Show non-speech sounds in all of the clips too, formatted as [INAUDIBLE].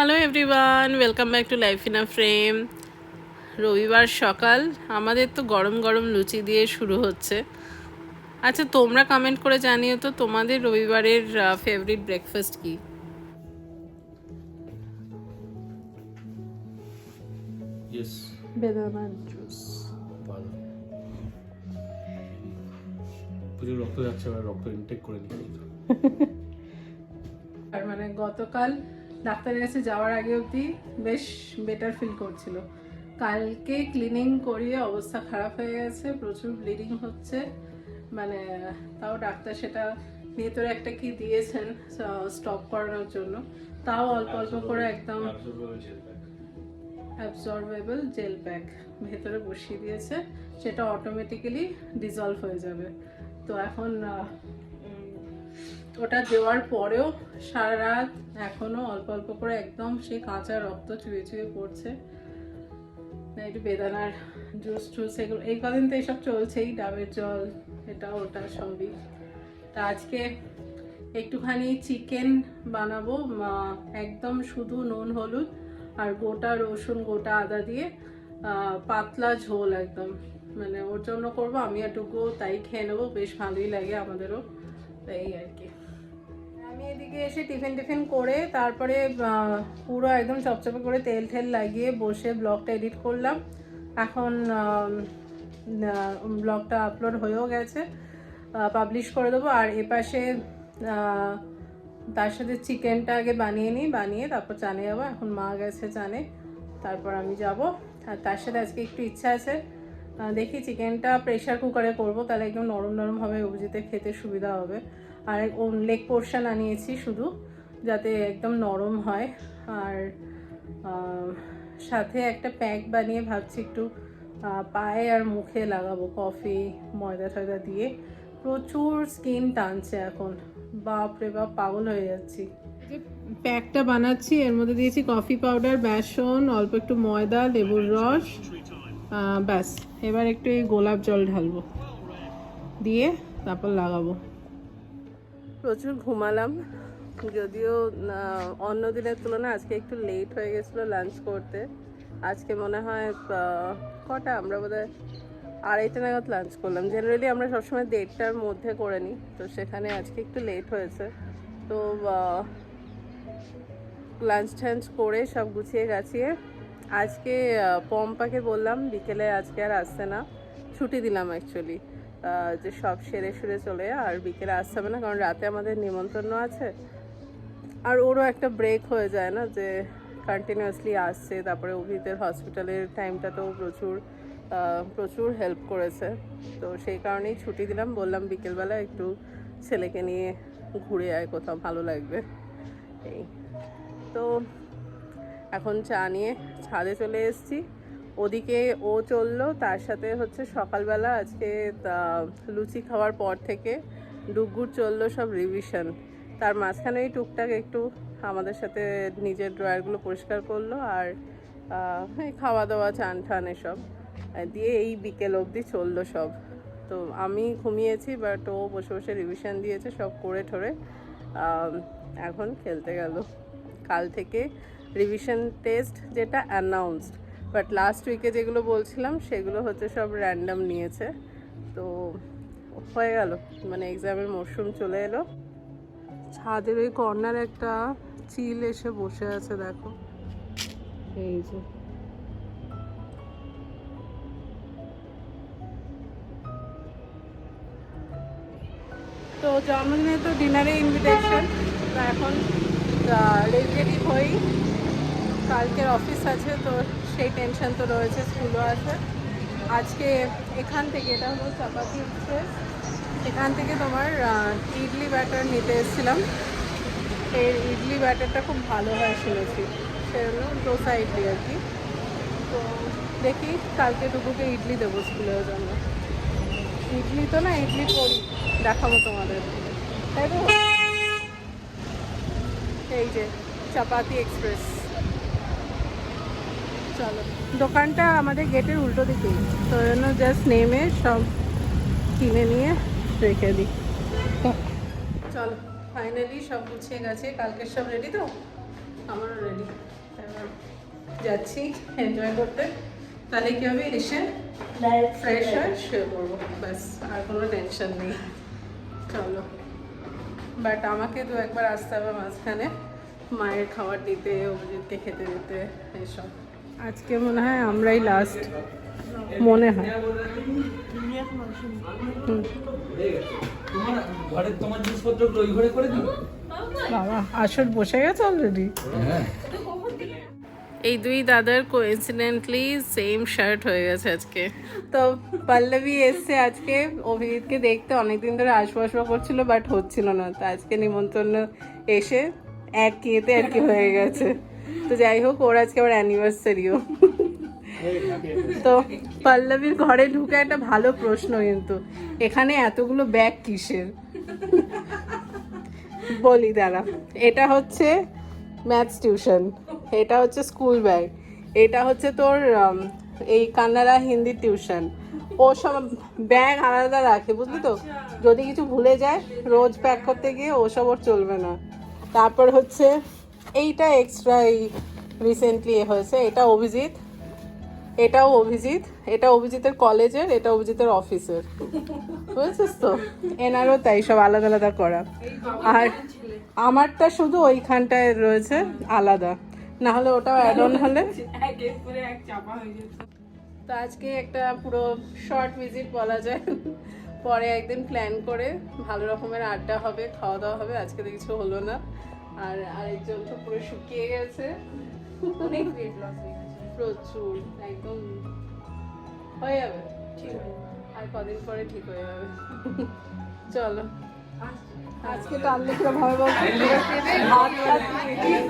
Hello everyone welcome back to life in a frame রবিবার সকাল। আমাদের তো গরম গরম লুচি দিয়ে শুরু হচ্ছে। আচ্ছা তোমরা কমেন্ট করে জানিও তো তোমাদের রবিবারের ফেভারিট ব্রেকফাস্ট কি? ইয়েস বেদানার জুস ভালো। প্রচুর রক্ত যাচ্ছে এবার রক্ত ইনটেক করে নিতে [LAUGHS] আর মানে গতকাল ডাক্তারের কাছে যাওয়ার আগে অবধি বেশ বেটার ফিল করছিল। কালকে ক্লিনিং করিয়ে অবস্থা খারাপ হয়ে গেছে প্রচুর ব্লিডিং হচ্ছে। মানে তাও ডাক্তার সেটা ভেতরে একটা কি দিয়েছেন স্টপ করানোর জন্য। তাও অল্প অল্প করে একদম অ্যাবজর্বেবল জেল প্যাক ভেতরে বসিয়ে দিয়েছে। সেটা অটোমেটিক্যালি ডিজলভ হয়ে যাবে। তো এখন ওটা দেওয়ার পরেও সারা রাত এখনও অল্প অল্প করে একদম সেই কাঁচা রক্ত চুয়ে চুয়ে পড়ছে। একটু বেদানার জুস টুস এগুলো এই কদিন তো এইসব চলছেই, ডাবের জল, এটা, ওটা সবই। তা আজকে একটুখানি চিকেন বানাবো একদম শুধু নুন, হলুদ আর গোটা রসুন, গোটা আদা দিয়ে পাতলা ঝোল একদম। মানে ওর জন্য করব, আমি একটুকু তাই খেয়ে নেব, বেশ ভালোই লাগে আমাদেরও। তাই আর কি। আমি এদিকে এসে টিফিন টিফিন করে তারপরে পুরো একদম চপচপে করে তেল ঠেল লাগিয়ে বসে ব্লগটা এডিট করলাম। এখন ব্লগটা আপলোড হয়েও গেছে পাবলিশ করে দেবো। আর এপাশে তার সাথে চিকেনটা আগে বানিয়ে নিই, বানিয়ে তারপর চানে যাব। এখন মা গেছে চানে, তারপর আমি যাব। আর তার সাথে আজকে একটু ইচ্ছা আছে দেখি চিকেনটা প্রেশার কুকারে করব, তাহলে একদম নরম নরম হবে অভিজিতে খেতে সুবিধা হবে। আর লেগ পোর্শন আনিয়েছি শুধু যাতে একদম নরম হয়। আর সাথে একটা প্যাক বানিয়ে ভাবছি একটু পায়ে আর মুখে লাগাবো কফি ময়দা টয়দা দিয়ে। প্রচুর স্কিন টানছে এখন। বাপরে বাপ পাগল হয়ে যাচ্ছি। প্যাকটা বানাচ্ছি এর মধ্যে দিয়েছি কফি পাউডার বেসন অল্প একটু ময়দা লেবুর রস ব্যাস। এবার একটু এই গোলাপ জল ঢালবো। দিয়ে তারপর লাগাবো। প্রচুর ঘুমালাম। যদিও অন্য দিনের তুলনায় আজকে একটু লেট হয়ে গেছিল লাঞ্চ করতে। আজকে মনে হয় কটা? আমরা বোধহয় আড়াইটা নাগাদ লাঞ্চ করলাম। জেনারেলি আমরা সবসময় দেড়টার মধ্যে করে নিই। তো সেখানে আজকে একটু লেট হয়েছে। তো লাঞ্চ টাঞ্চ করে সব গুছিয়ে গাছিয়ে আজকে পম্পাকে বললাম, বিকেলে আজকে আর আসছে না। ছুটি দিলাম অ্যাকচুয়ালি যে সব সেরে সুরে চলে, আর বিকেলে আসতে হবে না, কারণ রাতে আমাদের নিমন্ত্রণ আছে। আর ওরও একটা ব্রেক হয়ে যায় না, যে কন্টিনিউয়াসলি আসছে, তারপরে অভিজিতের হসপিটালের টাইমটাতেও প্রচুর প্রচুর হেল্প করেছে। তো সেই কারণেই ছুটি দিলাম, বললাম বিকেলবেলা একটু ছেলেকে নিয়ে ঘুরে আয়, কোথাও ভালো লাগবে। এই। তো এখন চা নিয়ে ছাদে চলে এসেছি। ওদিকে ও চলল, তার সাথে হচ্ছে সকালবেলা আজকে লুচি খাওয়ার পর থেকে ডুগুর চলল সব রিভিশন তার মাঝখানে এই টুকটাক একটু আমাদের সাথে নিজের ড্রয়ারগুলো পরিষ্কার করল আর খাওয়া দাওয়া চান টান এসব। দিয়ে এই বিকেল অবধি চলল সব। তো আমি ঘুমিয়েছি বাট ও বসে বসে রিভিশন দিয়েছে সব করে ঠরে। এখন খেলতে গেল। কাল থেকে রিভিশন টেস্ট যেটা অ্যানাউন্সড বাট লাস্ট উইকে যেগুলো বলছিলাম, সেগুলো হচ্ছে সব র্যান্ডাম নিয়েছে। তো হয়ে গেল। মানে এক্সামের মরশুম চলে এলো। ছাদের ওই কর্নার একটা চিল এসে বসে আছে, দেখো। এই যে। তো জন্মদিনে তো ডিনারে ইনভিটেশন তো এখন রেডি হই। কালকের অফিস আছে, তো সেই টেনশন তো রয়েছে স্কুলও আছে। আজকে এখান থেকে, এটা হলো চাপাতি এক্সপ্রেস এখান থেকে তোমার ইডলি ব্যাটার নিতে এসেছিলাম। এর ইডলি ব্যাটারটা খুব ভালো হয় শুনেছি। সেজন্য দোসা ইডলি আর কি। তো দেখি, কালকে দুপুরকে ইডলি দেবো স্কুলের জন্য। ইডলি তো না, ইডলি করি, দেখাবো তোমাদের। তাই তো? এই যে, চাপাতি এক্সপ্রেস চলো। দোকানটা আমাদের গেটের উল্টো দিকেই। তো জন্য জাস্ট নেমে সব কিনে নিয়ে রেখে দিই। চলো ফাইনালি সব গুছিয়ে গেছে। কালকের সব রেডি তো? আমারও রেডি যাচ্ছি এনজয় করতে। তাহলে কি হবে এসে ফ্রেশ হয়ে শুয়ে পড়ব। ব্যাস আর কোনো টেনশন নেই। চলো। বাট আমাকে তো একবার আসতে হবে মাঝখানে। মায়ের খাবার দিতে অভিজিৎকে খেতে দিতে এসব আজকে মনে হয় আমরাই লাস্ট মনে হয়। বাবা আসর বসে গেছে অলরেডি এই দুই দাদার কোইন্সিডেন্টলি সেম শার্ট হয়ে গেছে আজকে। তো পল্লবী এসছে আজকে অভিজিৎকে দেখতে অনেকদিন ধরে আসব আসব করছিল বাট হচ্ছিল না। তো আজকে নিমন্ত্রণ এসে এক ইয়েতে আর কি হয়ে গেছে। তো যাই হোক, ওর আজকে আবার অ্যানিভার্সারিও তো পল্লবীর ঘরে ঢুকে একটা ভালো প্রশ্ন কিন্তু, এখানে এতগুলো ব্যাগ কিসের? বলি দাঁড়া, এটা হচ্ছে ম্যাথস টিউশন এটা হচ্ছে স্কুল ব্যাগ এটা হচ্ছে তোর এই কান্নাড়া হিন্দি টিউশন ও সব ব্যাগ আলাদা রাখে, বুঝলি তো? যদি কিছু ভুলে যায়, রোজ প্যাক করতে গিয়ে ওসব ওর চলবে না। তারপর হচ্ছে এইটা এক্সট্রা এই রিসেন্টলি এ হয়েছে এটা অভিজিৎ, এটাও অভিজিৎ, এটা অভিজিতের কলেজের, এটা অভিজিতের অফিসের। বুঝেছিস তো? এনারও তাই, সব আলাদা আলাদা করা। আর আমারটা শুধু ওইখানটায় রয়েছে, আলাদা। না হলে ওটাও অ্যাড অন হলে। তো আজকে একটা পুরো শর্ট ভিজিট বলা যায়। পরে একদিন প্ল্যান করে ভালো রকমের আড্ডা হবে, খাওয়া দাওয়া হবে, আজকে তো কিছু হলো না। আর আরেকজন তো পুরো শুকিয়ে গেছে। অনেক ওয়েট লস হয়ে গেছে। প্রচুর একদম হয়ে যাবে। ঠিক আর কদিন পরে ঠিক হয়ে যাবে। চলো। আজকে টানলে বলতে ভাত টাত খেয়ে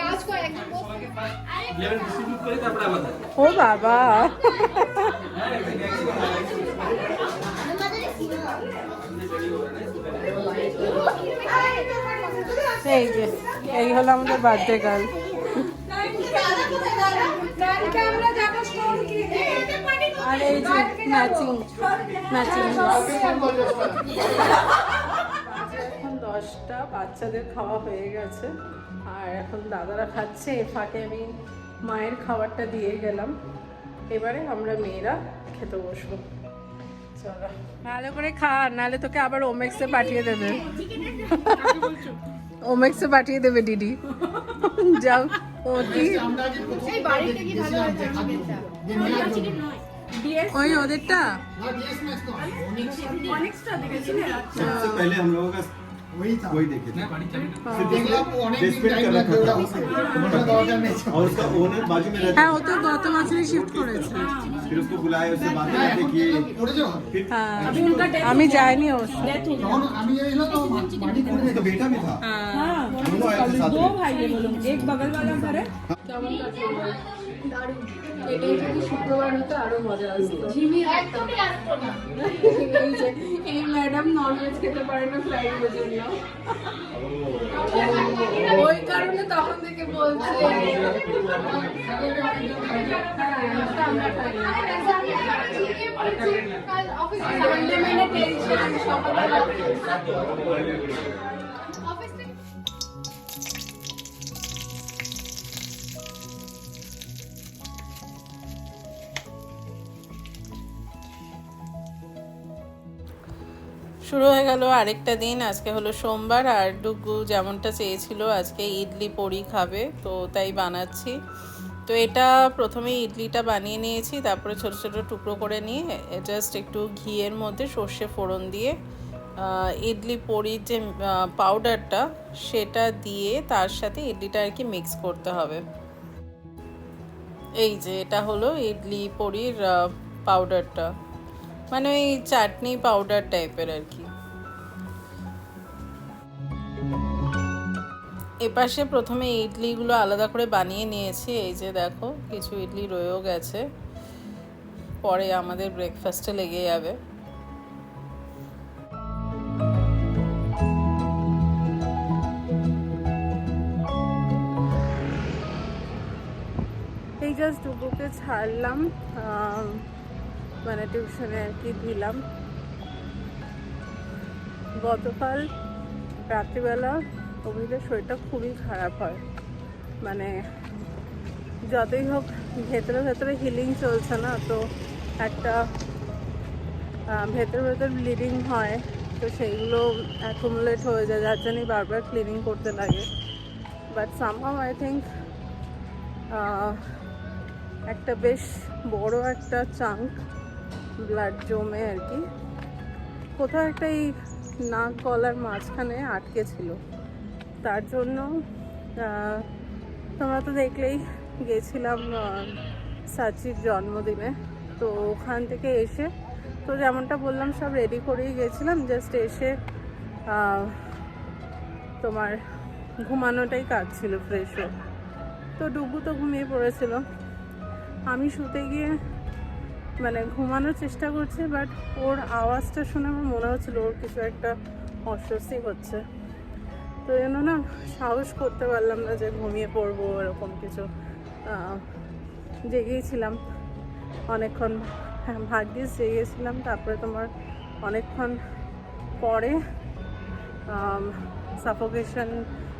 কাজ করে একজন ও বাবা। এই যে, এই হলো আমাদের বার্থডে গার্ল আর এই যে ম্যাচিং ম্যাচিং এখন দশটা, বাচ্চাদের খাওয়া হয়ে গেছে। আর এখন দাদারা খাচ্ছে ফাঁকে আমি মায়ের খাবারটা দিয়ে গেলাম। এবারে আমরা মেয়েরা খেতে বসবো। চলো। ভালো করে খা নাহলে তোকে আবার ওমেক্সে পাঠিয়ে দেবে। ওমেক্সে পাঠিয়ে দেবে দিদি। যাও। ওই ওদেরটা? वही देखे और उसका ओनर बाजू में रहता है वो तो गौतम आसने शिफ्ट करे फिर उसको बुलाए उससे बातें करते किए अभी उनका हमें जाए नहीं हो तो बेटा भी था दो भाई है वो लोग एक बगल वाला घर है এটাই যদি শুক্রবার হতো আরও মজা আসতো একদমই আসতো না এই ম্যাডাম ননভেজ খেতে পারে না ফ্রাইডের জন্য ওই কারণে তখন থেকে বলছে মানে টেনশন সকালবেলা শুরু হয়ে গেল আরেকটা দিন। আজকে হলো সোমবার আর ডুগু যেমনটা চেয়েছিল আজকে ইডলি পরি খাবে, তো তাই বানাচ্ছি। তো এটা প্রথমে ইডলিটা বানিয়ে নিয়েছি, তারপরে ছোট ছোট টুকরো করে নিয়ে জাস্ট একটু ঘিয়ের মধ্যে সর্ষে ফোড়ন দিয়ে ইডলি পরির যে পাউডারটা সেটা দিয়ে তার সাথে ইডলিটা আর কি মিক্স করতে হবে। এই যে এটা হলো ইডলি পরির পাউডারটা মানে ওই চাটনি পাউডার টাইপের আর কি। এপাশে প্রথমে ইডলিগুলো আলাদা করে বানিয়ে নিয়েছি, এই যে দেখো কিছু ইডলি রয়েও গেছে। পরে আমাদের ব্রেকফাস্টে লেগে যাবে। এই জাস্ট ডুবুকে ছাড়লাম মানে টিউশনে আর কি দিলাম। গতকাল রাত্রিবেলা অভিদের শরীরটা খুবই খারাপ হয়। মানে যতই হোক ভেতরে ভেতরে হিলিং চলছে না তো একটা আহ, ভেতরে ব্লিডিং হয় তো সেইগুলো অ্যাকুমুলেট হয়ে যায় যার জন্যই বারবার ক্লিনিং করতে লাগে। বাট সামহাও আই থিঙ্ক একটা বেশ বড় একটা চাঙ্ক ব্লাড জমে আর কি। কোথাও একটা এই নাক গলার মাঝখানে আটকে ছিল। তার জন্য তোমরা তো দেখলেই গেছিলাম সাচির জন্মদিনে। তো ওখান থেকে এসে, তো যেমনটা বললাম, সব রেডি করেই গেছিলাম। জাস্ট এসে তোমার ঘুমানোটাই কাজ ছিল ফ্রেশ তো ডুবু তো ঘুমিয়ে পড়েছিল। আমি শুতে গিয়ে মানে ঘুমানোর চেষ্টা করছি বাট ওর আওয়াজটা শুনে আমার মনে হচ্ছিল ওর কিছু একটা অস্বস্তি হচ্ছে। তো জন্য না সাহস করতে পারলাম না যে ঘুমিয়ে পড়ব এরকম কিছু আহ, জেগেইছিলাম। অনেকক্ষণ হ্যাঁ ভাগ্যিস জেগেছিলাম তারপরে তোমার অনেকক্ষণ পরে সাফোকেশন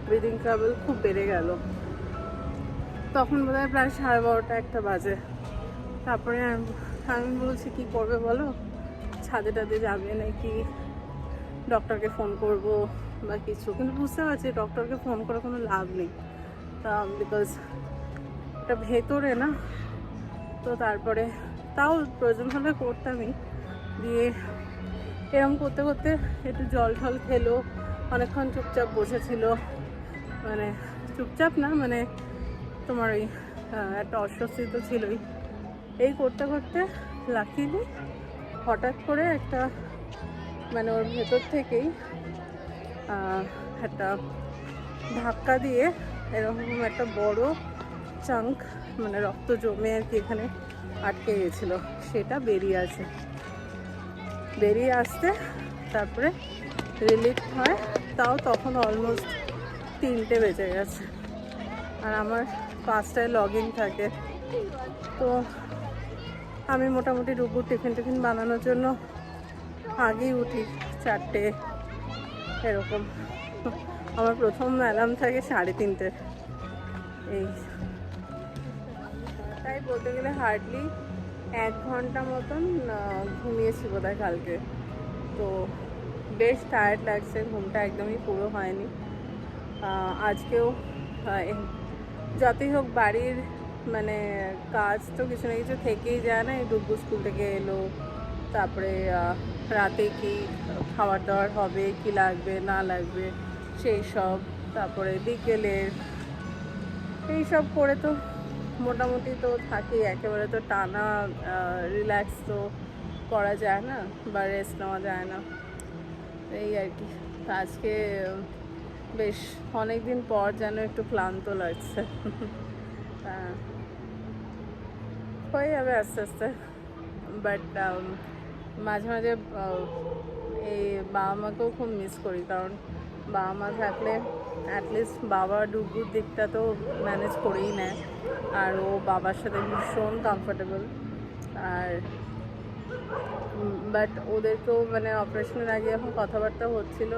ব্রিদিং ট্রাভেল খুব বেড়ে গেল। তখন বোধহয় প্রায় সাড়ে বারোটা একটা বাজে। তারপরে আমি- বলছি, কি করবে বলো? ছাদে টাদে যাবে নাকি ডক্টরকে ফোন করব বা কিছু? কিন্তু বুঝতে পারছি ডক্টরকে ফোন করে কোনো লাভ নেই। বিকজ এটা ভেতরে না, তো তারপরে তাও প্রয়োজন হলে করতামই। দিয়ে এরম করতে করতে একটু জল ঠল খেলো, অনেকক্ষণ চুপচাপ বসেছিল। মানে চুপচাপ না মানে তোমার ওই একটা অস্বস্তি তো ছিলই। এই করতে করতে লাকিলি হঠাৎ করে একটা মানে ওর ভেতর থেকেই একটা ধাক্কা দিয়ে এরকম একটা বড় চাঙ্ক মানে রক্ত জমে আর কি এখানে আটকে গেছিল সেটা বেরিয়ে আসে। বেরিয়ে আসতে তারপরে রিলিফ হয়। তাও তখন অলমোস্ট তিনটে বেজে গেছে। আর আমার পাঁচটায় লগ ইন থাকে। তো আমি মোটামুটি রুবুর টিফিন টিফিন বানানোর জন্য আগেই উঠি চারটে, এরকম। আমার প্রথম অ্যালার্ম থাকে সাড়ে তিনটে। এই। তাই বলতে গেলে হার্ডলি এক ঘণ্টা মতন ঘুমিয়েছি বোধহয় কালকে। তো বেশ টায়ার্ড লাগছে, ঘুমটা একদমই পুরো হয়নি। আজকেও যতই হোক বাড়ির মানে কাজ তো কিছু না কিছু থেকেই যায় না এই ডুব্বু স্কুল থেকে এলো তারপরে রাতে কি খাবার দাবার হবে কি লাগবে না লাগবে সেই সব তারপরে বিকেলের এই সব করে তো মোটামুটি তো থাকি একেবারে তো টানা রিল্যাক্স তো করা যায় না বা রেস্ট নেওয়া যায় না। এই আর কি আজকে বেশ অনেক দিন পর যেন একটু ক্লান্ত লাগছে। [LAUGHS] আহ, হয়ে যাবে আস্তে আস্তে। বাট মাঝে মাঝে আহ, এই বাবা মাকেও খুব মিস করি। কারণ বাবা মা থাকলে অ্যাটলিস্ট বাবা ডুবুর দিকটা তো ম্যানেজ করেই নেয়। আর ও বাবার সাথে ভীষণ কমফোর্টেবল আর বাট ওদেরকেও মানে অপারেশনের আগে এখন কথাবার্তা হচ্ছিল।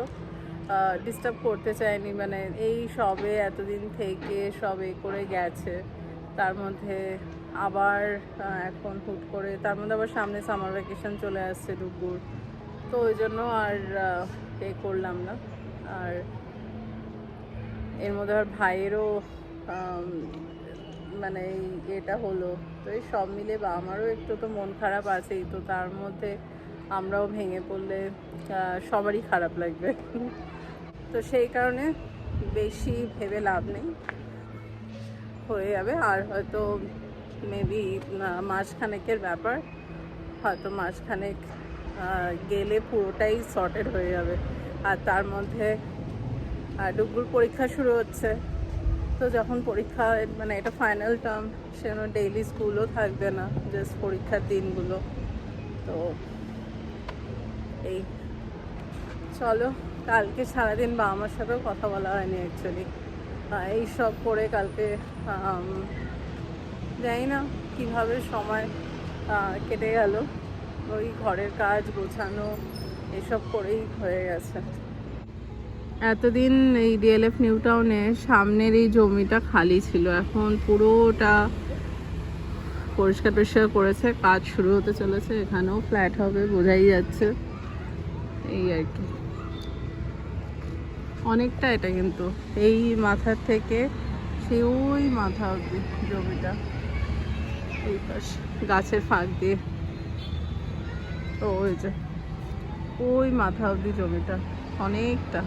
ডিস্টার্ব করতে চায়নি। মানে এই সবে এতদিন থেকে সবে করে গেছে। তার মধ্যে আবার এখন হুট করে তার মধ্যে আবার সামনে সামার ভ্যাকেশন চলে আসছে ডুবুর তো ওই জন্য আর এ করলাম না। আর এর মধ্যে আর ভাইয়েরও মানে এটা হলো। তো এই সব মিলে বা আমারও একটু তো মন খারাপ আছেই। তো তার মধ্যে আমরাও ভেঙে পড়লে সবারই খারাপ লাগবে। তো সেই কারণে বেশি ভেবে লাভ নেই। হয়ে যাবে। আর হয়তো মেবি মাসখানেকের ব্যাপার। হয়তো মাসখানেক গেলে পুরোটাই সর্টেড হয়ে যাবে। আর তার মধ্যে ডুবুর পরীক্ষা শুরু হচ্ছে। তো যখন পরীক্ষা মানে এটা ফাইনাল টার্ম সেজন্য ডেইলি স্কুলও থাকবে না জাস্ট পরীক্ষার দিনগুলো। তো এই। চলো, কালকে সারাদিন বা আমার সাথেও কথা বলা হয়নি অ্যাকচুয়ালি এই সব করে কালকে জানি না কীভাবে সময় কেটে গেল। ওই ঘরের কাজ, গোছানো, এসব করেই হয়ে গেছে। এতদিন এই ডিএলএফ নিউ টাউনে সামনের এই জমিটা খালি ছিল। এখন পুরোটা পরিষ্কার টরিষ্কার করেছে, কাজ শুরু হতে চলেছে, এখানেও ফ্ল্যাট হবে বোঝাই যাচ্ছে। এই আর কি। অনেকটা এটা কিন্তু, এই মাথার থেকে সেই ওই মাথা অবধি জমিটা। গাছের ফাঁক দিয়ে। ও ওই যে। ওই মাথা অব্দি জমিটা অনেকটা।